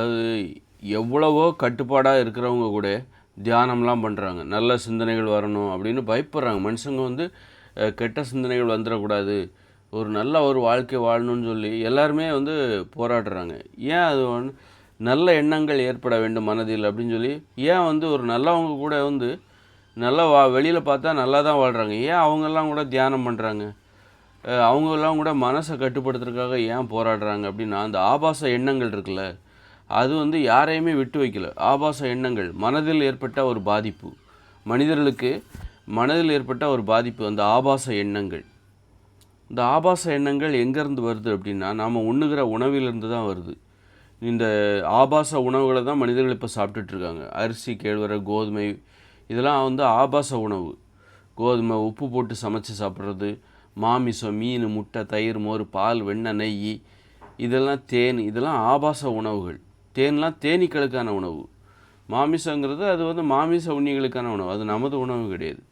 அது எவ்வளவோ கட்டுப்பாடாக இருக்கிறவங்க கூட தியானம்லாம் பண்ணுறாங்க நல்ல சிந்தனைகள் வரணும் அப்படின்னு பயப்படுறாங்க. மனுஷங்க வந்து கெட்ட சிந்தனைகள் வந்துடக்கூடாது. ஒரு நல்ல ஒரு வாழ்க்கை வாழணும்னு சொல்லி எல்லாருமே வந்து போராடுறாங்க. ஏன் அது வந்து நல்ல எண்ணங்கள் ஏற்பட வேண்டும் மனதில் அப்படின்னு சொல்லி ஏன் வந்து ஒரு நல்லவங்க கூட வந்து நல்லா வா வெளியில் பார்த்தா நல்லா தான் வாழ்கிறாங்க ஏன் அவங்கெல்லாம் கூட தியானம் பண்ணுறாங்க அவங்கெல்லாம் கூட மனசை கட்டுப்படுத்துறதுக்காக ஏன் போராடுறாங்க அப்படின்னா அந்த ஆபாச எண்ணங்கள் இருக்குல்ல. அது வந்து யாரையுமே விட்டு வைக்கல. ஆபாச எண்ணங்கள் மனதில் ஏற்பட்ட ஒரு பாதிப்பு. மனிதர்களுக்கு மனதில் ஏற்பட்ட ஒரு பாதிப்பு அந்த ஆபாச எண்ணங்கள். இந்த ஆபாச எண்ணங்கள் எங்கேருந்து வருது அப்படின்னா நாம் உண்ணுகிற உணவிலிருந்து தான் வருது. இந்த ஆபாச உணவுகளை தான் மனிதர்கள் இப்போ சாப்பிட்டுட்ருக்காங்க. அரிசி கேழ்வரகு கோதுமை இதெல்லாம் வந்து ஆபாச உணவு. கோதுமை உப்பு போட்டு சமைச்சு சாப்பிட்றது மாமிசம் மீன் முட்டை தயிர் மோர் பால் வெண்ணெய் நெய் இதெல்லாம் தேன் இதெல்லாம் ஆபாச உணவுகள். தேன்லாம் தேனீக்களுக்கான உணவு. மாமிசங்கிறது அது வந்து மாமிச உண்ணிகளுக்கான உணவு. அது நமது உணவு கிடையாது.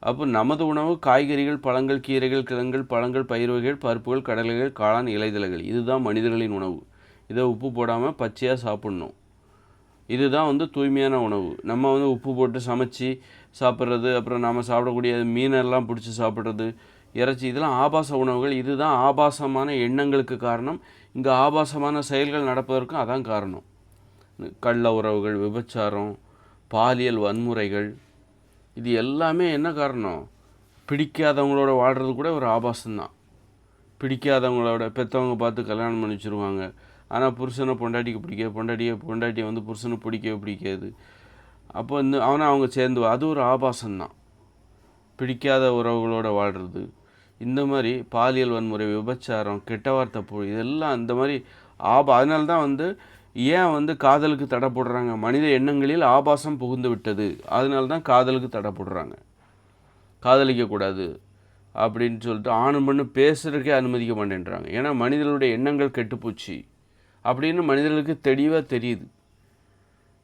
அப்போ நமது உணவு காய்கறிகள் பழங்கள் கீரைகள் கிழங்குகள் பழங்கள் பயிர் வகைகள் பருப்புகள் கடலைகள் காளான் இலைதலைகள் இதுதான் மனிதர்களின் உணவு. இதை உப்பு போடாமல் பச்சையாக சாப்பிட்ணும். இதுதான் வந்து தூய்மையான உணவு. நம்ம வந்து உப்பு போட்டு சமைச்சு சாப்பிட்றது அப்புறம் நாம் சாப்பிடக்கூடிய மீனெல்லாம் பிடிச்சி சாப்பிட்றது இறைச்சி இதெல்லாம் ஆபாச உணவுகள். இதுதான் ஆபாசமான எண்ணங்களுக்கு காரணம். இங்கே ஆபாசமான செயல்கள் நடப்பதற்கும் அதான் காரணம். கள்ள உறவுகள் விபச்சாரம் பாலியல் வன்முறைகள் இது எல்லாமே என்ன காரணம்? பிடிக்காதவங்களோட வாழ்கிறது கூட ஒரு ஆபாசம்தான். பிடிக்காதவங்களோட பெற்றவங்க பார்த்து கல்யாணம் பண்ணி வச்சுருவாங்க. ஆனால் புருஷனை பொண்டாட்டிக்கு பிடிக்காது. பொண்டாட்டியை பொண்டாட்டியை வந்து புருஷனை பிடிக்கவே பிடிக்காது. அப்போ இந்த அவனை அவங்க சேர்ந்து அது ஒரு ஆபாசம்தான். பிடிக்காத உறவுகளோடு வாழ்கிறது இந்த மாதிரி பாலியல் வன்முறை விபச்சாரம் கெட்ட வார்த்தை போ இதெல்லாம் அந்த மாதிரி ஆபா அதனால தான் வந்து ஏன் வந்து காதலுக்கு தடை போடுறாங்க? மனித எண்ணங்களில் ஆபாசம் புகுந்து விட்டது. அதனால தான் காதலுக்கு தடை போடுறாங்க. காதலிக்கக்கூடாது அப்படின்னு சொல்லிட்டு ஆணும் பண்ணு பேசுகிறதுக்கே அனுமதிக்க மாட்டேன்றாங்க. ஏன்னா மனிதர்களுடைய எண்ணங்கள் கெட்டுப்போச்சு அப்படின்னு மனிதர்களுக்கு தெளிவாக தெரியுது.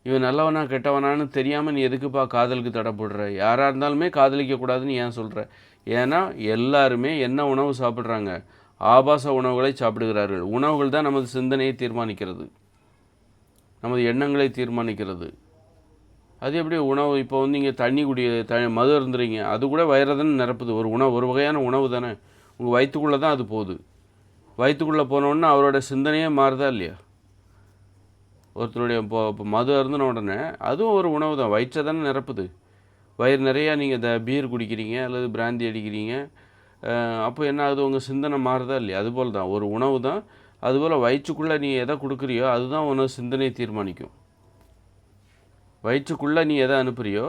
இவன் நல்லவனா கெட்டவனான்னு தெரியாமல் நீ எதுக்குப்பா காதலுக்கு தடை போடுற? யாராக இருந்தாலுமே காதலிக்கக்கூடாதுன்னு ஏன் சொல்கிற ஏன்னா எல்லாருமே என்ன உணவு சாப்பிட்றாங்க? ஆபாச உணவுகளை சாப்பிடுகிறார்கள். உணவுகள் தான் நமது சிந்தனையை தீர்மானிக்கிறது. நமது எண்ணங்களை தீர்மானிக்கிறது. அது எப்படி உணவு இப்போ வந்து இங்கே தண்ணி குடி த மது இருந்துறீங்க அது கூட வயிறு தானே நிரப்புது. ஒரு உணவு ஒரு வகையான உணவு தானே. உங்கள் வயிற்றுக்குள்ளே தான் அது போகுது. வயிற்றுக்குள்ளே போனோடனே அவரோட சிந்தனையே மாறுதா இல்லையா? ஒருத்தருடைய இப்போ இப்போ மது அருந்தின உடனே அதுவும் ஒரு உணவு தான். வயிற்றை தானே நிரப்புது. வயிறு நிறையா நீங்கள் த பீர் குடிக்கிறீங்க அல்லது பிராந்தி அடிக்கிறீங்க அப்போ என்ன ஆகுது? உங்கள் சிந்தனை மாறுதா இல்லையா? அதுபோல் தான். ஒரு உணவு தான். அதுபோல் வயிற்றுக்குள்ளே நீ எதை கொடுக்குறியோ அதுதான் உனது சிந்தனையை தீர்மானிக்கும். வயிற்றுக்குள்ளே நீ எதை அனுப்புறியோ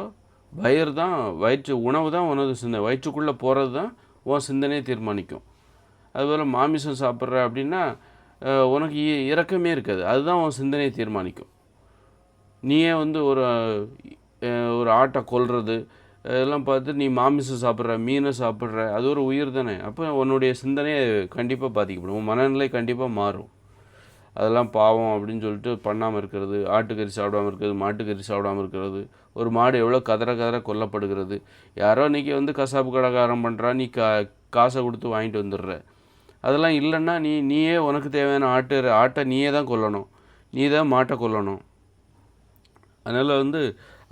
வயிறு தான் வயிற்று உணவு தான் உனது சிந்தனை. வயிற்றுக்குள்ளே போகிறது தான் உன் சிந்தனையை தீர்மானிக்கும். அதுபோல் மாமிசம் சாப்பிட்ற அப்படின்னா உனக்கு இ- இருக்காது. அதுதான் உன் சிந்தனையை தீர்மானிக்கும். நீயே வந்து ஒரு ஒரு ஆட்டை கொல்றது இதெல்லாம் பார்த்து நீ மாமிசம் சாப்பிட்ற மீனை சாப்பிட்ற அது ஒரு உயிர் தானே. அப்போ உன்னுடைய சிந்தனையை கண்டிப்பாக பாதிக்கப்படும். உன் மனநிலை கண்டிப்பாக மாறும். அதெல்லாம் பாவம் அப்படின்னு சொல்லிட்டு பண்ணாமல் இருக்கிறது ஆட்டுக்கறி சாப்பிடாம இருக்கிறது மாட்டுக்கறி சாப்பிடாம இருக்கிறது ஒரு மாடு எவ்வளோ கதற கதற கொல்லப்படுகிறது. யாரோ இன்றைக்கி வந்து கசாப்பு கடைக்காரம் பண்ணுறா நீ கா காசை கொடுத்து வாங்கிட்டு வந்துடுற. அதெல்லாம் இல்லைன்னா நீ நீயே உனக்கு தேவையான ஆட்டு ஆட்டை நீயே தான் கொல்லணும். நீ தான் மாட்டை கொல்லணும். அதனால் வந்து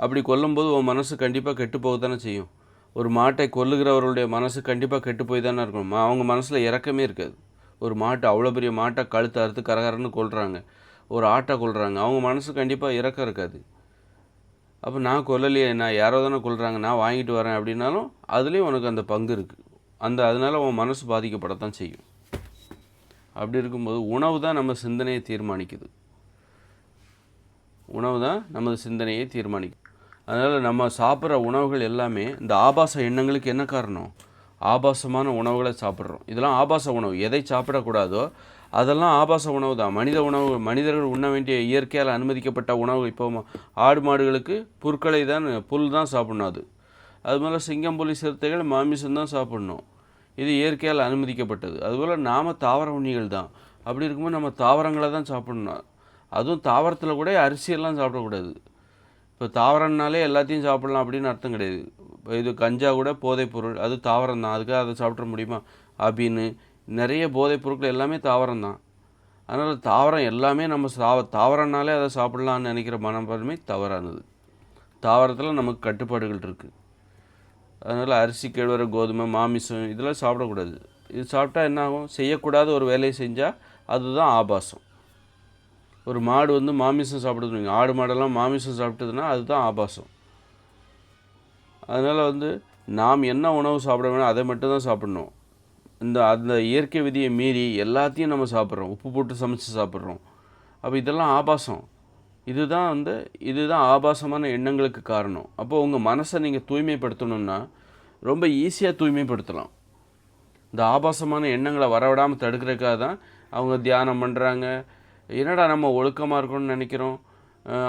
அப்படி கொல்லும்போது உன் மனசு கண்டிப்பாக கெட்டு போக தானே செய்யும். ஒரு மாட்டை கொல்லுகிறவர்களுடைய மனசு கண்டிப்பாக கெட்டு போய் தானே இருக்கும் அவங்க மனசில் இறக்கமே இருக்காது. ஒரு மாட்டை அவ்வளோ பெரிய மாட்டை கழுத்து அறுத்து கரகரன்னு கொள்கிறாங்க ஒரு ஆட்டை கொள்கிறாங்க அவங்க மனசு கண்டிப்பாக இறக்கம் இருக்காது. அப்போ நான் கொல்லலையே நான் யாரோ தானே கொள்கிறாங்க நான் வாங்கிட்டு வரேன் அப்படின்னாலும் அதுலேயும் உனக்கு அந்த பங்கு இருக்குது அந்த அதனால் உன் மனசு பாதிக்கப்படத்தான் செய்யும். அப்படி இருக்கும்போது உணவு தான் நம்ம சிந்தனையை தீர்மானிக்குது. உணவு தான் நமது சிந்தனையை தீர்மானிக்கும் அதனால் நம்ம சாப்பிட்ற உணவுகள் எல்லாமே இந்த ஆபாச எண்ணங்களுக்கு என்ன காரணம்? ஆபாசமான உணவுகளை சாப்பிட்றோம். இதெல்லாம் ஆபாச உணவு. எதை சாப்பிடக்கூடாதோ அதெல்லாம் ஆபாச உணவு தான். மனித உணவு மனிதர்கள் உண்ண வேண்டிய இயற்கையால் அனுமதிக்கப்பட்ட உணவு. இப்போ ஆடு மாடுகளுக்கு புற்களை தான் புல் தான் சாப்பிடணும் அது. அது மேலே சிங்கம் புலி சிறுத்தைகள் மாமிசம் தான் சாப்பிடணும். இது இயற்கையால் அனுமதிக்கப்பட்டது. அதுபோல் நாம் தாவர உண்ணிகள் தான். அப்படி இருக்கும்போது நம்ம தாவரங்களை தான் சாப்பிடணும். அதுவும் தாவரத்தில் கூட அரிசியெல்லாம் சாப்பிடக்கூடாது. இப்போ தாவரம்னாலே எல்லாத்தையும் சாப்பிடலாம் அப்படின்னு அர்த்தம் கிடையாது. இப்போ இது கஞ்சா கூட போதைப் பொருள் அது தாவரம் தான். அதுக்காக அதை சாப்பிட முடியுமா? அபின்னு. நிறைய போதைப் பொருட்கள் எல்லாமே தாவரம் தான். அதனால் தாவரம் எல்லாமே நம்ம சா தாவரம்னாலே அதை சாப்பிட்லான்னு நினைக்கிற மனப்பான்மை தவறானது. தாவரத்தில் நமக்கு கட்டுப்பாடுகள் இருக்குது அதனால் அரிசி கேழ்வரை கோதுமை மாமிசம் இதெல்லாம் சாப்பிடக்கூடாது. இது சாப்பிட்டா என்ன ஆகும்? செய்யக்கூடாத ஒரு வேலையை செஞ்சால் அதுதான் ஆபாசம். ஒரு மாடு வந்து மாமிசம் சாப்பிடுதுங்க ஆடு மாடெல்லாம் மாமிசம் சாப்பிட்டதுன்னா அதுதான் ஆபாசம். அதனால் வந்து நாம் என்ன உணவு சாப்பிட வேணும் அதை மட்டும் தான் சாப்பிடணும். இந்த அந்த இயற்கை விதியை மீறி எல்லாத்தையும் நம்ம சாப்பிட்றோம். உப்பு போட்டு சமைச்சு சாப்பிட்றோம். அப்போ இதெல்லாம் ஆபாசம். இதுதான் வந்து இதுதான் ஆபாசமான எண்ணங்களுக்கு காரணம். அப்போது உங்கள் மனசை நீங்கள் தூய்மைப்படுத்தணும்னா ரொம்ப ஈஸியாக தூய்மைப்படுத்தலாம். இந்த ஆபாசமான எண்ணங்களை வரவிடாமல் தடுக்கிறதுக்காக தான் அவங்க தியானம் பண்ணுறாங்க என்னடா நம்ம ஒழுக்கமாக இருக்கணும்னு நினைக்கிறோம்?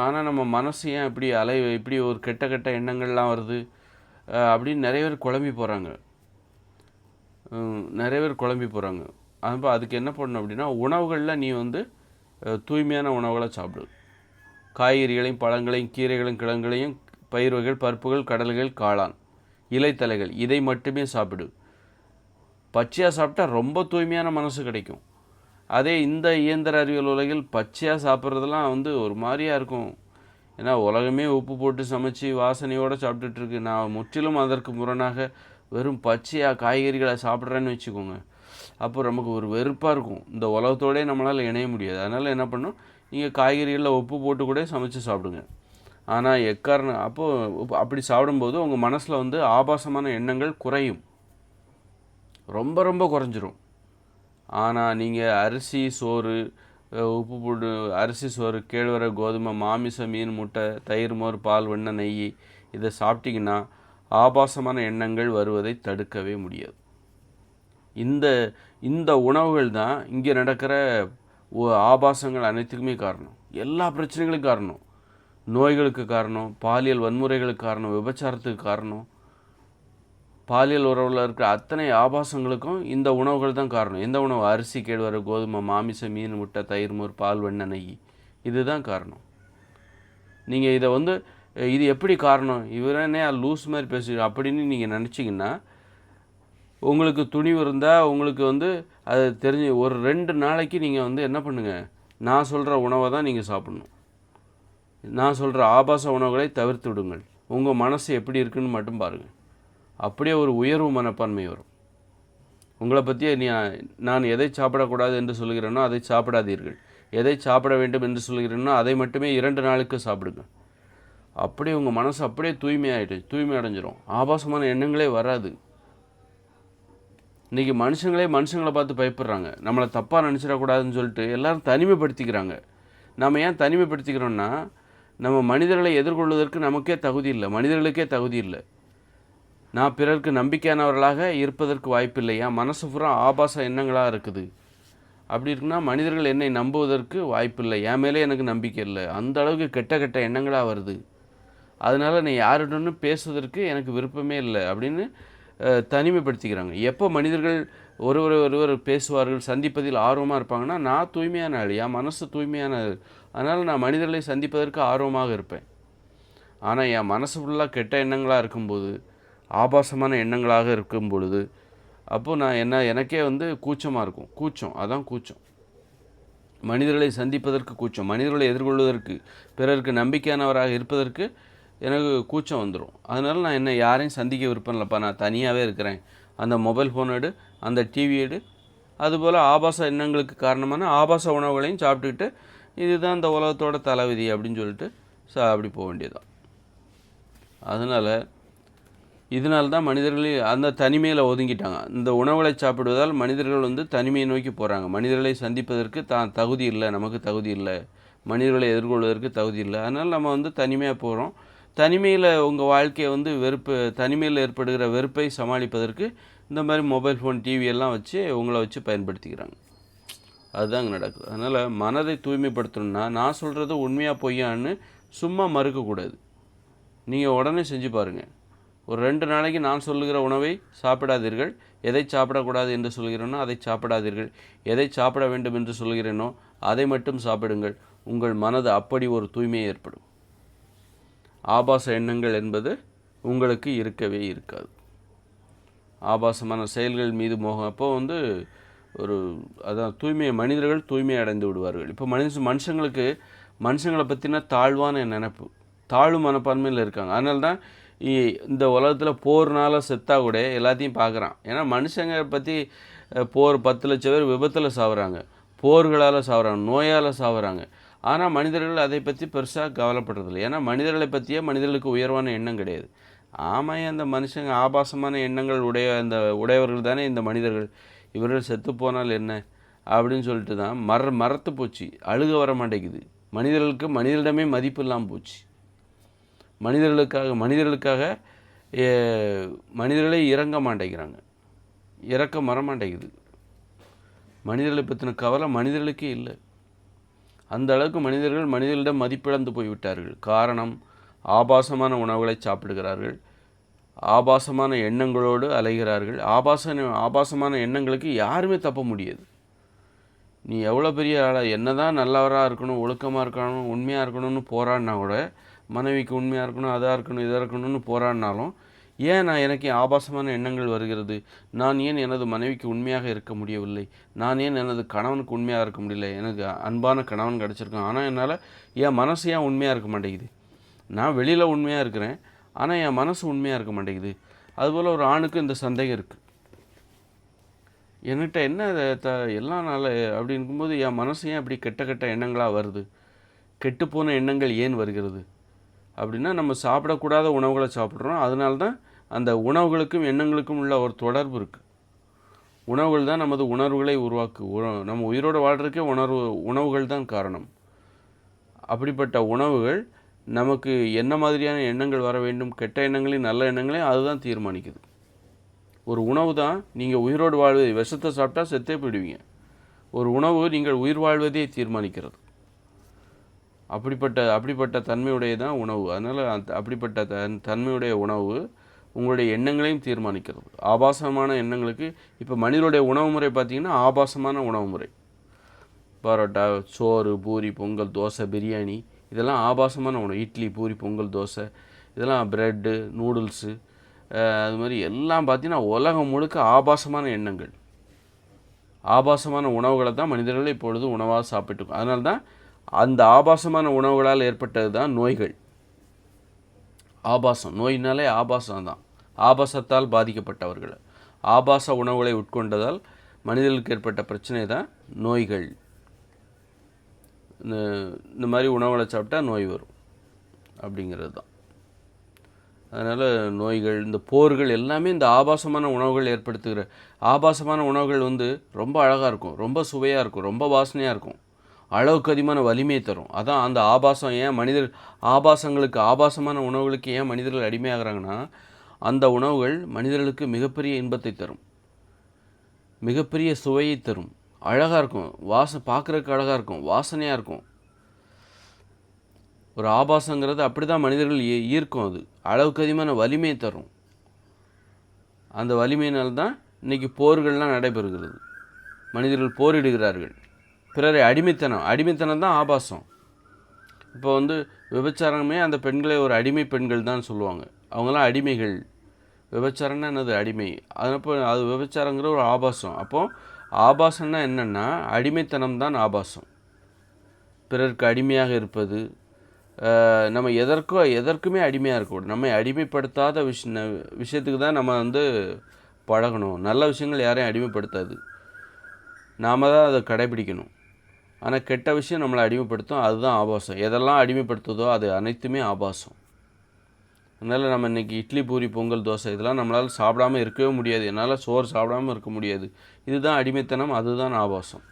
ஆனால் நம்ம மனசு ஏன் இப்படி அலை இப்படி ஒரு கெட்ட கெட்ட எண்ணங்கள்லாம் வருது? அப்படின்னு நிறைய பேர் குழம்பி போகிறாங்க நிறைய பேர் குழம்பி போகிறாங்க அப்போ அதுக்கு என்ன பண்ணணும் அப்படின்னா உணவுகளில் நீ வந்து தூய்மையான உணவுகளை சாப்பிடு. காய்கறிகளையும் பழங்களையும் கீரைகளையும் கிழங்குகளையும் பயிர் வகைகள் பருப்புகள் கடல்கள் காளான் இலைத்தலைகள் இதை மட்டுமே சாப்பிடு. பச்சையாக சாப்பிட்டா ரொம்ப தூய்மையான மனசு கிடைக்கும். அதே இந்த இயந்திர அறிவியல் உலகில் பச்சையாக சாப்பிட்றதெல்லாம் வந்து ஒரு மாதிரியா இருக்கும். ஏன்னா உலகமே உப்பு போட்டு சமைச்சு வாசனையோடு சாப்பிட்டுட்டு இருக்கு நான் முற்றிலும் அதற்கு முரணாக வெறும் பச்சையாக காய்கறிகளை சாப்பிட்றேன்னு வச்சுக்கோங்க. அப்போ நமக்கு ஒரு வெறுப்பாக இருக்கும். இந்த உலகத்தோடே நம்மளால் இணைய முடியாது. அதனால் என்ன பண்ணும் நீங்கள் காய்கறிகளில் உப்பு போட்டு கூட சமைச்சு சாப்பிடுங்க. ஆனால் எக்காரணம் அப்போது அப்படி சாப்பிடும்போது உங்கள் மனசில் வந்து ஆபாசமான எண்ணங்கள் குறையும். ரொம்ப ரொம்ப குறைஞ்சிரும். ஆனால் நீங்கள் அரிசி சோறு உப்பு போட்டு அரிசி சோறு கேழ்வரை கோதுமை மாமிசம் மீன் முட்டை தயிர் மோர் பால் வெண்ணெய் நெய் இதை சாப்பிட்டிங்கன்னா ஆபாசமான எண்ணங்கள் வருவதை தடுக்கவே முடியாது. இந்த இந்த உணவுகள் தான் இங்கே நடக்கிற ஆபாசங்கள் அனைத்துக்குமே காரணம். எல்லா பிரச்சனைகளுக்கும் காரணம். நோய்களுக்கு காரணம் பாலியல் வன்முறைகளுக்கு காரணம் விபச்சாரத்துக்கு காரணம். பாலியல் உறவில் இருக்கிற அத்தனை ஆபாசங்களுக்கும் இந்த உணவுகள் தான் காரணம். எந்த உணவு? அரிசி கேழ்வரை கோதுமை மாமிசம் மீன் முட்டை தயிர் மோர் பால் வெண்ணெய் நெய். இதுதான் காரணம். நீங்கள் இதை வந்து இது எப்படி காரணம்? இவர் லூஸ் மாதிரி பேசு அப்படின்னு நீங்கள் நினச்சிங்கன்னா உங்களுக்கு துணிவு இருந்தால் உங்களுக்கு வந்து அது தெரிஞ்சு ஒரு ரெண்டு நாளைக்கு நீங்கள் வந்து என்ன பண்ணுங்கள் நான் சொல்கிற உணவை தான் நீங்கள் சாப்பிடணும். நான் சொல்கிற ஆபாச உணவுகளை தவிர்த்து விடுங்கள். உங்கள் மனசு எப்படி இருக்குன்னு மட்டும் பாருங்கள் அப்படியே ஒரு உயர்வு மனப்பான்மை வரும். உங்களை பற்றி நீ நான் எதை சாப்பிடக்கூடாது என்று சொல்கிறேனோ அதை சாப்பிடாதீர்கள். எதை சாப்பிட வேண்டும் என்று சொல்கிறேனோ அதை மட்டுமே இரண்டு நாளுக்கு சாப்பிடுங்க. அப்படியே உங்கள் மனசு அப்படியே தூய்மையாயிட்டு தூய்மை அடைஞ்சிரும். ஆபாசமான எண்ணங்களே வராது. இன்றைக்கி மனுஷங்களே மனுஷங்களை பார்த்து பயப்படுறாங்க. நம்மளை தப்பாக நினச்சிடக்கூடாதுன்னு சொல்லிட்டு எல்லோரும் தனிமைப்படுத்திக்கிறாங்க. நம்ம ஏன் தனிமைப்படுத்திக்கிறோன்னா நம்ம மனிதர்களை எதிர்கொள்வதற்கு நமக்கே தகுதி இல்லை. மனிதர்களுக்கே தகுதி இல்லை. நான் பிறருக்கு நம்பிக்கையானவர்களாக இருப்பதற்கு வாய்ப்பில்லை மனசு பூரா ஆபாச எண்ணங்களாக இருக்குது. அப்படி இருக்குன்னா மனிதர்கள் என்னை நம்புவதற்கு வாய்ப்பில்லை. என் மேலே எனக்கு நம்பிக்கை இல்லை. அந்த அளவுக்கு கெட்ட கெட்ட எண்ணங்களாக வருது. அதனால் நான் யாருடனும் பேசுவதற்கு எனக்கு விருப்பமே இல்லை அப்படின்னு தனிமைப்படுத்திக்கிறாங்க. எப்போ மனிதர்கள் ஒருவர் ஒருவர் பேசுவார்கள் சந்திப்பதில் ஆர்வமாக இருப்பாங்கன்னா நான் தூய்மையான ஆள் என் மனசு தூய்மையான அதனால் நான் மனிதர்களை சந்திப்பதற்கு ஆர்வமாக இருப்பேன். ஆனால் என் மனசு ஃபுல்லாக கெட்ட எண்ணங்களாக இருக்கும்போது ஆபாசமான எண்ணங்களாக இருக்கும் பொழுது அப்போது நான் என்ன எனக்கே வந்து கூச்சமாக இருக்கும். கூச்சம் அதான் கூச்சம். மனிதர்களை சந்திப்பதற்கு கூச்சம் மனிதர்களை எதிர்கொள்வதற்கு பிறருக்கு நம்பிக்கையானவராக இருப்பதற்கு எனக்கு கூச்சம் வந்துடும் அதனால நான் என்ன யாரையும் சந்திக்க விருப்பம் இல்லைப்பா நான் தனியாகவே இருக்கிறேன். அந்த மொபைல் ஃபோன் எடு அந்த டிவி எடு. அதுபோல் ஆபாச எண்ணங்களுக்கு காரணமான ஆபாச உணவுகளையும் சாப்பிட்டுக்கிட்டு இதுதான் இந்த உலகத்தோட தலைவிதி அப்படின்னு சொல்லிட்டு சா அப்படி போக வேண்டியதுதான். அதனால் இதனால்தான் தான் அந்த தனிமையில் ஒதுங்கிட்டாங்க. இந்த உணவுகளை சாப்பிடுவதால் மனிதர்கள் வந்து தனிமையை நோக்கி போகிறாங்க மனிதர்களை சந்திப்பதற்கு தான் தகுதி இல்லை நமக்கு தகுதி இல்லை. மனிதர்களை எதிர்கொள்வதற்கு தகுதி இல்லை. அதனால் நம்ம வந்து தனிமையாக போகிறோம் தனிமையில் உங்கள் வாழ்க்கையை வந்து வெறுப்பு தனிமையில் ஏற்படுகிற வெறுப்பை சமாளிப்பதற்கு இந்த மாதிரி மொபைல் ஃபோன் டிவி எல்லாம் வச்சு உங்களை வச்சு பயன்படுத்திக்கிறாங்க. அதுதாங்க நடக்குது. அதனால் மனதை தூய்மைப்படுத்தணும்னா நான் சொல்கிறது உண்மையாக பொய்யான்னு சும்மா மறுக்கக்கூடாது. நீங்கள் உடனே செஞ்சு பாருங்கள் ஒரு ரெண்டு நாளைக்கு நான் சொல்லுகிற உணவை சாப்பிடாதீர்கள். எதை சாப்பிடக்கூடாது என்று சொல்கிறேனோ அதை சாப்பிடாதீர்கள். எதை சாப்பிட வேண்டும் என்று சொல்கிறேனோ அதை மட்டும் சாப்பிடுங்கள். உங்கள் மனது அப்படி ஒரு தூய்மை ஏற்படும். ஆபாச எண்ணங்கள் என்பது உங்களுக்கு இருக்கவே இருக்காது. ஆபாசமான செயல்கள் மீது மோகம். அப்போ வந்து ஒரு அதான் தூய்மையை மனிதர்கள் தூய்மை அடைந்து விடுவார்கள். இப்போ மனித மனுஷங்களுக்கு மனுஷங்களை பற்றின தாழ்வான நினைப்பு தாழ்வு மனப்பான்மையில் இருக்காங்க. அதனால தான் இந்த உலகத்தில் போர்னால செத்தா கூட எல்லாத்தையும் பார்க்குறான் ஏன்னா மனுஷங்க பற்றி போர் பத்து லட்சம் பேர் விபத்தில் சாகுறாங்க போர்களால் சாகுறாங்க நோயால் சாகுறாங்க ஆனால் மனிதர்கள் அதை பற்றி பெருசாக கவலைப்படுறதில்லை. ஏன்னா மனிதர்களை பற்றியே மனிதர்களுக்கு உயர்வான எண்ணம் கிடையாது. ஆமாம் அந்த மனுஷங்க ஆபாசமான எண்ணங்கள் உடைய அந்த உடையவர்கள் தானே இந்த மனிதர்கள். இவர்கள் செத்து போனால் என்ன? அப்படின்னு சொல்லிட்டு தான் மர மரத்து போச்சு அழுக வர மாட்டேங்குது. மனிதர்களுக்கு மனிதரிடமே மதிப்பு இல்லாமல் போச்சு. மனிதர்களுக்காக மனிதர்களுக்காக மனிதர்களே இறங்க மாட்டேங்கிறாங்க. இறக்க வர மாட்டேங்குது. மனிதர்களை பற்றின கவலை மனிதர்களுக்கே இல்லை. அந்த அளவுக்கு மனிதர்கள் மனிதர்களிடம் மதிப்பிழந்து போய்விட்டார்கள். காரணம் ஆபாசமான உணவுகளை சாப்பிடுகிறார்கள். ஆபாசமான எண்ணங்களோடு அலைகிறார்கள். ஆபாச ஆபாசமான எண்ணங்களுக்கு யாருமே தப்ப முடியாது. நீ எவ்வளோ பெரிய ஆளா என்னதான் நல்லவராக இருக்கணும் ஒழுக்கமாக இருக்கணும் உண்மையாக இருக்கணும்னு போராடினா கூட மனைவிக்கு உண்மையாக இருக்கணும் அதாக இருக்கணும் இதாக இருக்கணும்னு போராடினாலும் ஏன் நான் எனக்கு ஆபாசமான எண்ணங்கள் வருகிறது? நான் ஏன் எனது மனைவிக்கு உண்மையாக இருக்க முடியவில்லை? நான் ஏன் எனது கணவனுக்கு உண்மையாக இருக்க முடியல? எனக்கு அன்பான கணவன் கிடச்சிருக்கான். ஆனால் என்னால் என் மனசு ஏன் உண்மையாக இருக்க மாட்டேங்குது? நான் வெளியில் உண்மையாக இருக்கிறேன் ஆனால் என் மனசு உண்மையாக இருக்க மாட்டேங்குது. அதுபோல் ஒரு ஆணுக்கு இந்த சந்தேகம் இருக்குது என்கிட்ட என்ன த எல்லா நாள் அப்படி இருக்கும்போது என் மனசு ஏன் இப்படி கெட்ட கெட்ட எண்ணங்களாக வருது? கெட்டுப்போன எண்ணங்கள் ஏன் வருகிறது? அப்படின்னா நம்ம சாப்பிடக்கூடாத உணவுகளை சாப்பிட்றோம். அதனால தான் அந்த உணவுகளுக்கும் எண்ணங்களுக்கும் உள்ள ஒரு தொடர்பு இருக்குது உணவுகள் தான் நமது உணர்வுகளை உருவாக்கு. உண- நம்ம உயிரோடு வாழ்கிறதுக்கே உணர்வு உணவுகள் தான் காரணம். அப்படிப்பட்ட உணவுகள் நமக்கு என்ன மாதிரியான எண்ணங்கள் வர வேண்டும் கெட்ட எண்ணங்களையும் நல்ல எண்ணங்களையும் அதுதான் தீர்மானிக்குது. ஒரு உணவு தான் நீங்கள் உயிரோடு வாழ்வதை விஷத்தை சாப்பிட்டா செத்தே போயிடுவீங்க. ஒரு உணவு நீங்கள் உயிர் வாழ்வதே தீர்மானிக்கிறது. அப்படிப்பட்ட அப்படிப்பட்ட தன்மையுடைய தான் உணவு. அதனால் அந்த அப்படிப்பட்ட தன் தன்மையுடைய உணவு உங்களுடைய எண்ணங்களையும் தீர்மானிக்கிறது. ஆபாசமான எண்ணங்களுக்கு இப்போ மனிதனுடைய உணவு முறை பார்த்தீங்கன்னா ஆபாசமான உணவு முறை. பரோட்டா சோறு பூரி பொங்கல் தோசை பிரியாணி இதெல்லாம் ஆபாசமான உணவு. இட்லி பூரி பொங்கல் தோசை இதெல்லாம் ப்ரெட்டு நூடுல்ஸு அது மாதிரி எல்லாம் பார்த்தீங்கன்னா உலகம் முழுக்க ஆபாசமான எண்ணங்கள். ஆபாசமான உணவுகளை தான் மனிதர்கள் இப்பொழுது உணவாக சாப்பிட்டு அதனால தான் அந்த ஆபாசமான உணவுகளால் ஏற்பட்டது தான் நோய்கள். ஆபாசம். நோயினாலே ஆபாசம் தான். ஆபாசத்தால் பாதிக்கப்பட்டவர்கள். ஆபாச உணவுகளை உட்கொண்டதால் மனிதர்களுக்கு ஏற்பட்ட பிரச்சனை தான் நோய்கள். இந்த இந்த மாதிரி உணவுகளை சாப்பிட்டா நோய் வரும். அப்படிங்கிறது தான். அதனால் நோய்கள் இந்த போர்கள் எல்லாமே இந்த ஆபாசமான உணவுகள் ஏற்படுத்துகிற ஆபாசமான உணவுகள் வந்து ரொம்ப அழகாக இருக்கும். ரொம்ப சுவையாக இருக்கும். ரொம்ப வாசனையாக இருக்கும். அளவுக்கு அதிகமான வலிமையை தரும். அதான் அந்த ஆபாசம் ஏன் மனிதர் ஆபாசங்களுக்கு ஆபாசமான உணவுகளுக்கு ஏன் மனிதர்கள் அடிமையாகிறாங்கன்னா அந்த உணவுகள் மனிதர்களுக்கு மிகப்பெரிய இன்பத்தை தரும். மிகப்பெரிய சுவையை தரும். அழகாக இருக்கும். வாசம் பார்க்குறதுக்கு அழகாக இருக்கும். வாசனையாக இருக்கும். ஒரு ஆபாசங்கிறது அப்படி தான் மனிதர்கள் ஈ- ஈர்க்கும் அது. அளவுக்கு அதிகமான வலிமையை தரும். அந்த வலிமையினால் தான் இன்றைக்கி போர்கள்லாம் நடைபெறுகிறது. மனிதர்கள் போரிடுகிறார்கள். பிறரை அடிமைத்தனம் அடிமைத்தனம் தான் ஆபாசம். இப்போ வந்து விபச்சாரமே அந்த பெண்களை ஒரு அடிமை பெண்கள் தான் சொல்லுவாங்க. அவங்களாம் அடிமைகள். விபச்சாரம்னா என்னது? அடிமை. அதனப்போ அது விபச்சாரங்கிற ஒரு ஆபாசம். அப்போது ஆபாசம்னா என்னென்னா அடிமைத்தனம் தான் ஆபாசம். பிறருக்கு அடிமையாக இருப்பது நம்ம எதற்கோ எதற்குமே அடிமையாக இருக்கக்கூடாது. நம்மை அடிமைப்படுத்தாத விஷ ந- விஷயத்துக்கு தான் நம்ம வந்து பழகணும். நல்ல விஷயங்கள் யாரையும் அடிமைப்படுத்தாது. நாம் தான் அதை கடைபிடிக்கணும். ஆனால் கெட்ட விஷயம் நம்மளை அடிமைப்படுத்தும். அதுதான் ஆபாசம். எதெல்லாம் அடிமைப்படுத்துதோ அது அனைத்துமே ஆபாசம். அதனால் நம்ம இன்றைக்கி இட்லி பூரி பொங்கல் தோசை இதெல்லாம் நம்மளால் சாப்பிடாம இருக்கவே முடியாது. என்னால் சோறு சாப்பிடாம இருக்க முடியாது. இதுதான் அடிமைத்தனம் அதுதான் ஆபாசம்.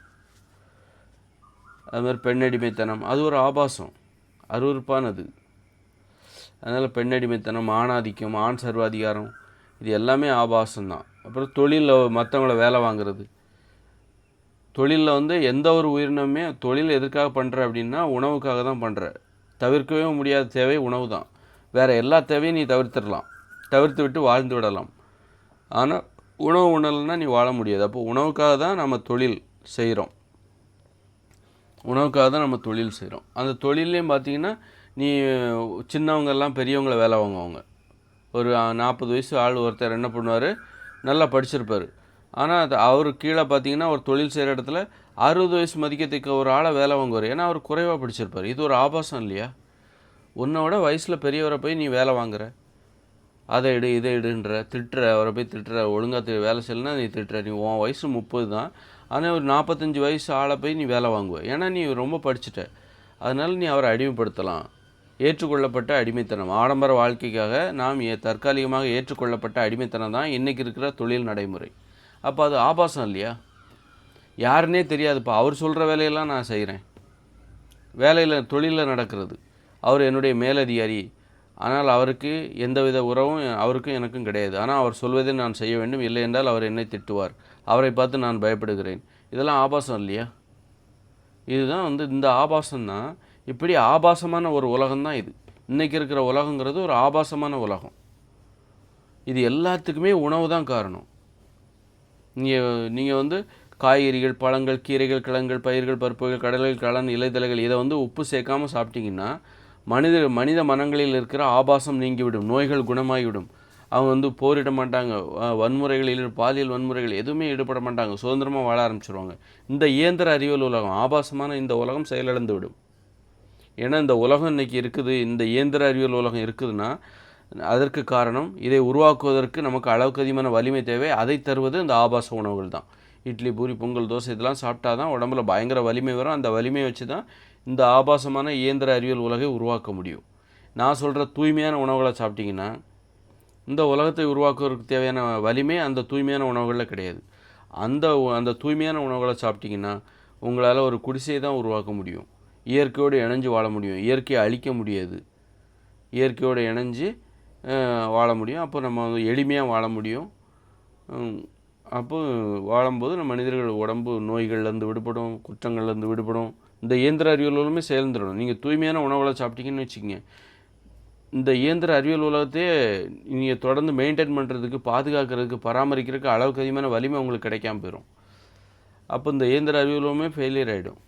அது மாதிரி பெண் அடிமைத்தனம் அது ஒரு ஆபாசம். அருவருப்பானது. அதனால் பெண் அடிமைத்தனம் ஆணாதிக்கம் ஆண் சர்வாதிகாரம் இது எல்லாமே ஆபாசம்தான். அப்புறம் தொழிலில் மற்றவங்கள வேலை வாங்குறது. தொழிலில் வந்து எந்த ஒரு உயிரினமே தொழில் எதுக்காக பண்ணுற அப்படின்னா உணவுக்காக தான் பண்ணுற தவிர்க்கவே முடியாத தேவை உணவு தான். வேறு எல்லா தேவையும் நீ தவிர்த்திடலாம். தவிர்த்து விட்டு வாழ்ந்து விடலாம். ஆனால் உணவு உணலைன்னா நீ வாழ முடியாது. அப்போ உணவுக்காக தான் நம்ம தொழில் செய்கிறோம் உணவுக்காக தான் நம்ம தொழில் செய்கிறோம் அந்த தொழிலையும் பார்த்தீங்கன்னா நீ சின்னவங்கெல்லாம் பெரியவங்களை பெரியவங்கள வேலை வாங்குவாங்க. ஒரு நாற்பது வயசு ஆள் ஒருத்தர் என்ன பண்ணுவார்? நல்லா படிச்சிருப்பார். ஆனால் அது அவர் கீழே பார்த்தீங்கன்னா ஒரு தொழில் செய்கிற இடத்துல அறுபது வயசு மதிக்கத்துக்கு ஒரு ஆளை வேலை வாங்குவார். ஏன்னா அவர் குறைவாக படிச்சிருப்பார். இது ஒரு ஆபாசம் இல்லையா? உன்னோட வயசில் பெரியவரை போய் நீ வேலை வாங்குற. அதை எடு இதை இடுன்ற திட்டுற அவரை போய் திட்டுற ஒழுங்காக வேலை செய்யலைன்னா நீ திட்டுற. நீ உன் வயசு முப்பது தான். ஆனால் ஒரு நாற்பத்தஞ்சு வயசு ஆளை போய் நீ வேலை வாங்குவ. ஏன்னா நீ ரொம்ப படிச்சுட்ட. அதனால் நீ அவரை அடிமைப்படுத்தலாம். ஏற்றுக்கொள்ளப்பட்ட அடிமைத்தனம். ஆடம்பர வாழ்க்கைக்காக நாம் தற்காலிகமாக ஏற்றுக்கொள்ளப்பட்ட அடிமைத்தனம் தான் இன்றைக்கி இருக்கிற தொழில் நடைமுறை. அப்போ அது ஆபாசம் இல்லையா? யாருன்னே தெரியாதுப்பா. அவர் சொல்கிற வேலையெல்லாம் நான் செய்கிறேன் வேலையில் தொழிலில் நடக்கிறது. அவர் என்னுடைய மேலதிகாரி. ஆனால் அவருக்கு எந்தவித உறவும் அவருக்கும் எனக்கும் கிடையாது. ஆனால் அவர் சொல்வதை நான் செய்ய வேண்டும். இல்லை என்றால் அவர் என்னை திட்டுவார். அவரை பார்த்து நான் பயப்படுகிறேன். இதெல்லாம் ஆபாசம் இல்லையா? இதுதான் வந்து இந்த ஆபாசம் தான் இப்படி ஆபாசமான ஒரு உலகம் தான் இது. இன்றைக்கி இருக்கிற உலகங்கிறது ஒரு ஆபாசமான உலகம். இது எல்லாத்துக்குமே உணவு தான் காரணம். நீங்கள் நீங்கள் வந்து காய்கறிகள் பழங்கள் கீரைகள் கிழங்குகள் பயிர்கள் பருப்புகள் கடல்கள் கலன் இலைதலைகள் இதை வந்து உப்பு சேர்க்காம சாப்பிட்டீங்கன்னா மனித மனித மனங்களில் இருக்கிற ஆபாசம் நீங்கிவிடும் நோய்கள் குணமாகிவிடும். அவங்க வந்து போரிட மாட்டாங்க வன்முறைகளில் பாலியல் வன்முறைகள் எதுவுமே ஈடுபட மாட்டாங்க சுதந்திரமாக வாழ ஆரம்பிச்சிருவாங்க. இந்த இயந்திர அறிவியல் உலகம் ஆபாசமான இந்த உலகம் செயலிழந்து விடும் ஏன்னா இந்த உலகம் இன்னைக்கு இருக்குது இந்த இயந்திர அறிவியல் உலகம் இருக்குதுன்னா அதற்கு காரணம் இதை உருவாக்குவதற்கு நமக்கு அளவுக்கு அதிகமான வலிமை தேவை. அதை தருவது இந்த ஆபாச உணவுகள் தான். இட்லி பூரி பொங்கல் தோசை இதெல்லாம் சாப்பிட்டா தான் உடம்புல பயங்கர வலிமை வரும். அந்த வலிமையை வச்சு தான் இந்த ஆபாசமான இயந்திர அறிவியல் உலகை உருவாக்க முடியும். நான் சொல்கிற தூய்மையான உணவுகளை சாப்பிட்டிங்கன்னா இந்த உலகத்தை உருவாக்குவதற்கு தேவையான வலிமை அந்த தூய்மையான உணவுகளில் கிடையாது. அந்த அந்த தூய்மையான உணவுகளை சாப்பிட்டிங்கன்னா உங்களால் ஒரு குடிசையை தான் உருவாக்க முடியும். இயற்கையோடு இணைஞ்சு வாழ முடியும். இயற்கையை அழிக்க முடியாது. இயற்கையோடு இணைஞ்சு வாழ முடியும். அப்போ நம்ம வந்து எளிமையாக வாழ முடியும். அப்போது வாழும்போது நம்ம மனிதர்கள் உடம்பு நோய்கள்லேருந்து விடுபடும் குற்றங்கள்லேருந்து விடுபடும். இந்த இயந்திர அறிவியல் உலகமே சேர்ந்துடணும். நீங்கள் தூய்மையான உணவுகளை சாப்பிட்டீங்கன்னு வச்சுக்கோங்க. இந்த இயந்திர அறிவியல் உலகத்தையே நீங்கள் தொடர்ந்து மெயின்டைன் பண்ணுறதுக்கு பாதுகாக்கிறதுக்கு பராமரிக்கிறதுக்கு அளவுக்கு அதிகமான வலிமை உங்களுக்கு கிடைக்காம போயிடும் அப்போ இந்த இயந்திர அறிவியல் உலகமே ஃபெயிலியர் ஆகிடும்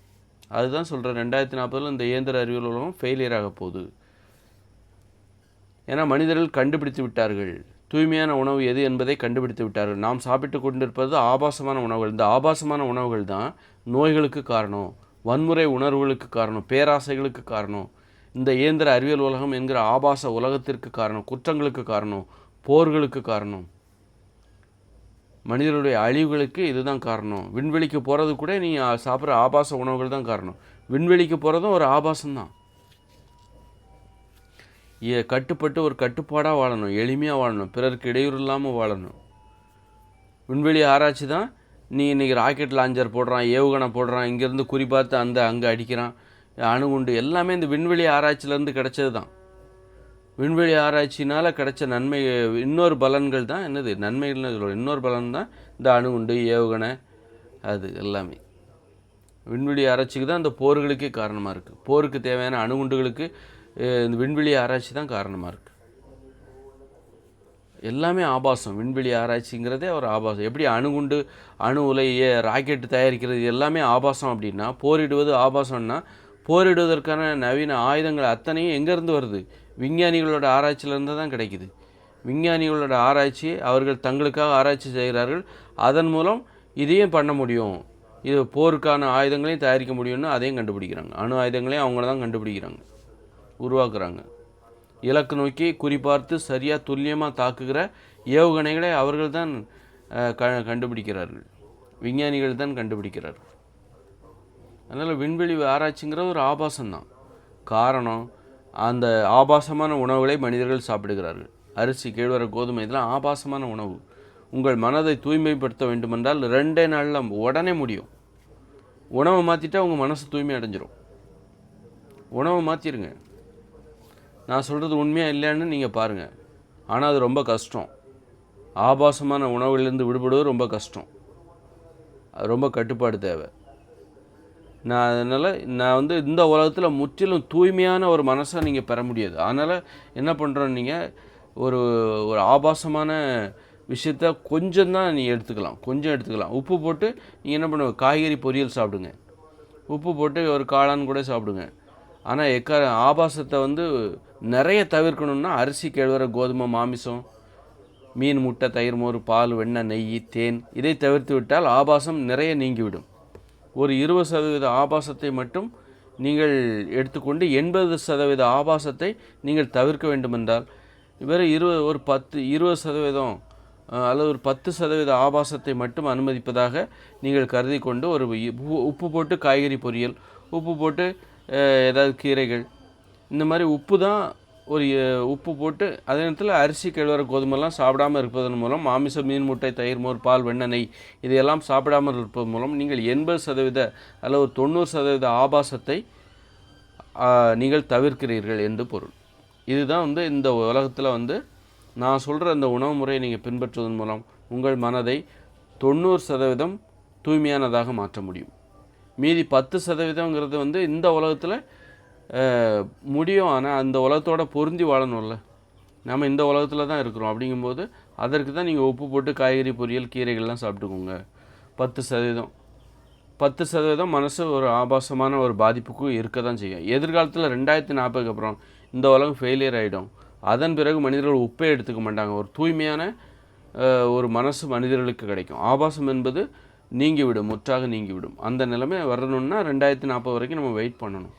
அதுதான் சொல்கிறேன் ரெண்டாயிரத்தி நாற்பதில் இந்த இயந்திர அறிவியல் உலகம் ஃபெயிலியர் ஆக போகுது. ஏன்னா மனிதர்கள் கண்டுபிடித்து விட்டார்கள். தூய்மையான உணவு எது என்பதை கண்டுபிடித்து விட்டார்கள். நாம் சாப்பிட்டு கொண்டிருப்பது ஆபாசமான உணவுகள். இந்த ஆபாசமான உணவுகள் தான் நோய்களுக்கு காரணம் வன்முறை உணர்வுகளுக்கு காரணம் பேராசைகளுக்கு காரணம் இந்த இயந்திர அறிவியல் உலகம் என்கிற ஆபாச உலகத்திற்கு காரணம் குற்றங்களுக்கு காரணம் போர்களுக்கு காரணம். மனிதர்களுடைய அழிவுகளுக்கு இதுதான் காரணம். விண்வெளிக்கு போகிறது கூட நீங்கள் சாப்பிட்ற ஆபாச உணவுகள் தான் காரணம். விண்வெளிக்கு போகிறதும் ஒரு ஆபாசம்தான். கட்டுப்பட்டு ஒரு கட்டுப்பாடாக வாழணும் எளிமையாக வாழணும் பிறருக்கு இடையூறு இல்லாமல் வாழணும். விண்வெளி ஆராய்ச்சி தான். நீ இன்றைக்கி ராக்கெட் லாஞ்சர் போடுறான் ஏவுகணை போடுறான் இங்கேருந்து குறிப்பார்த்து அந்த அங்கே அடிக்கிறான் அணுகுண்டு எல்லாமே இந்த விண்வெளி ஆராய்ச்சியிலேருந்து கிடைச்சது தான். விண்வெளி ஆராய்ச்சினால் கிடைச்ச நன்மை இன்னொரு பலன்கள் தான் என்னது நன்மைகள்னு சொல்லுவோம் இன்னொரு பலன் தான் இந்த அணுகுண்டு ஏவுகணை அது எல்லாமே. விண்வெளி ஆராய்ச்சிக்கு தான் இந்த போர்களுக்கே காரணமாக இருக்குது போருக்கு தேவையான அணுகுண்டுகளுக்கு இந்த விண்வெளி ஆராய்ச்சி தான் காரணமாக இருக்குது எல்லாமே ஆபாசம். விண்வெளி ஆராய்ச்சிங்கிறதே ஒரு ஆபாசம். எப்படி அணுகுண்டு அணு உலைய ராக்கெட்டு ராக்கெட் தயாரிக்கிறது எல்லாமே ஆபாசம் அப்படின்னா போரிடுவது ஆபாசம்னா போரிடுவதற்கான நவீன ஆயுதங்கள் அத்தனையும் எங்கேருந்து வருது? விஞ்ஞானிகளோட ஆராய்ச்சியிலேருந்து தான் கிடைக்குது. விஞ்ஞானிகளோட ஆராய்ச்சி அவர்கள் தங்களுக்காக ஆராய்ச்சி செய்கிறார்கள். அதன் மூலம் இதையும் பண்ண முடியும். இது போருக்கான ஆயுதங்களையும் தயாரிக்க முடியும்னு அதையும் கண்டுபிடிக்கிறாங்க. அணு ஆயுதங்களையும் அவங்கள தான் கண்டுபிடிக்கிறாங்க. உருவாக்குறாங்க. இலக்கு நோக்கி குறிபார்த்து சரியாக துல்லியமாக தாக்குகிற ஏவுகணைகளை அவர்கள் தான் க கண்டுபிடிக்கிறார்கள். விஞ்ஞானிகள் தான் கண்டுபிடிக்கிறார்கள். அதனால் விண்வெளி ஆராய்ச்சிங்கிற ஒரு ஆபாசம்தான். காரணம் அந்த ஆபாசமான உணவுகளை மனிதர்கள் சாப்பிடுகிறார்கள். அரிசி கேழ்வர கோதுமை இதெல்லாம் ஆபாசமான உணவு. உங்கள் மனதை தூய்மைப்படுத்த வேண்டுமென்றால் ரெண்டே நாளில் உடனே முடியும். உணவை மாற்றிட்டா உங்கள் மனசு தூய்மை அடைஞ்சிரும். உணவை மாற்றிடுங்க நான் சொல்கிறது உண்மையாக இல்லைன்னு நீங்கள் பாருங்கள் ஆனால் அது ரொம்ப கஷ்டம். ஆபாசமான உணவுகளிலிருந்து விடுபடுவது ரொம்ப கஷ்டம். அது ரொம்ப கட்டுப்பாடு தேவை. நான் அதனால் நான் வந்து இந்த உலகத்தில் முற்றிலும் தூய்மையான ஒரு மனசாக நீங்கள் பெற முடியாது. அதனால் என்ன பண்ணுறோம் நீங்கள் ஒரு ஒரு ஆபாசமான விஷயத்த கொஞ்சம் தான் நீங்கள் எடுத்துக்கலாம். கொஞ்சம் எடுத்துக்கலாம். உப்பு போட்டு நீங்கள் என்ன பண்ணுவோம் காய்கறி பொரியல் சாப்பிடுங்க. உப்பு போட்டு ஒரு காளான் கூட சாப்பிடுங்க. ஆனால் எக்கார ஆபாசத்தை வந்து நிறைய தவிர்க்கணும்னா அரிசி கேழ்வர கோதுமை மாமிசம் மீன் முட்டை தயிர் மோர் பால் வெண்ணெய் நெய் தேன் இதை தவிர்த்து விட்டால் ஆபாசம் நிறைய நீங்கிவிடும். ஒரு இருபது சதவீத ஆபாசத்தை மட்டும் நீங்கள் எடுத்துக்கொண்டு எண்பது சதவீத ஆபாசத்தை நீங்கள் தவிர்க்க வேண்டுமென்றால் வெறும் இருபது ஒரு பத்து இருபது சதவீதம் அல்லது ஒரு பத்து சதவீத ஆபாசத்தை மட்டும் அனுமதிப்பதாக நீங்கள் கருதி கொண்டு ஒரு உப்பு- போட்டு காய்கறி பொரியல் உப்பு போட்டு ஏதாவது கீரைகள். இந்த மாதிரி உப்பு தான் ஒரு உப்பு போட்டு அதே நேரத்தில் அரிசி கிழவர கோதுமைலாம் சாப்பிடாமல் இருப்பதன் மூலம் மாமிசம் மீன் முட்டை தயிர் மோர் பால் வெண்ணெய் நெய் இதையெல்லாம் சாப்பிடாமல் இருப்பதன் மூலம் நீங்கள் எண்பது சதவீத அல்லது ஒரு தொண்ணூறு சதவீத ஆபாசத்தை நீங்கள் தவிர்க்கிறீர்கள் என்று பொருள். இதுதான் வந்து இந்த உலகத்தில் வந்து நான் சொல்கிற அந்த உணவு முறையை நீங்கள் பின்பற்றுவதன் மூலம் உங்கள் மனதை தொண்ணூறு சதவீதம் தூய்மையானதாக மாற்ற முடியும். மீதி பத்து சதவீதங்கிறது வந்து இந்த உலகத்தில் முடியும். ஆனால் அந்த உலகத்தோட பொருந்தி வாழணும்ல. நம்ம இந்த உலகத்தில் தான் இருக்கிறோம். அப்படிங்கும்போது அதற்கு தான் நீங்கள் உப்பு போட்டு காய்கறி பொரியல் கீரைகள்லாம் சாப்பிட்டுக்கோங்க. பத்து சதவீதம். பத்து சதவீதம் மனசு ஒரு ஆபாசமான ஒரு பாதிப்புக்கும் இருக்க தான் செய்யும். எதிர்காலத்தில் ரெண்டாயிரத்தி நாற்பதுக்கு அப்புறம் இந்த உலகம் ஃபெயிலியர் ஆகிடும் அதன் பிறகு மனிதர்கள் உப்பே எடுத்துக்க மாட்டாங்க. ஒரு தூய்மையான ஒரு மனசு மனிதர்களுக்கு கிடைக்கும். ஆபாசம் என்பது நீங்கிவிடும் முற்றாக நீங்கிவிடும். அந்த நிலைமை வரணும்னா ரெண்டாயிரத்தி நாற்பது வரைக்கும் நம்ம வெயிட் பண்ணணும்.